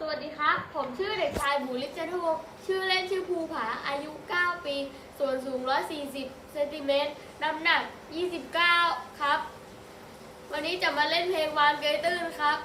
สวัสดีครับ ผมชื่อเด็กชายบุริจทูชื่อเล่นชื่อภูผา อายุ 9 ปี ส่วนสูง 140 เซนติเมตร น้ำหนัก 29 ครับ วันนี้จะมาเล่นเพลงวานเกยตื้นครับ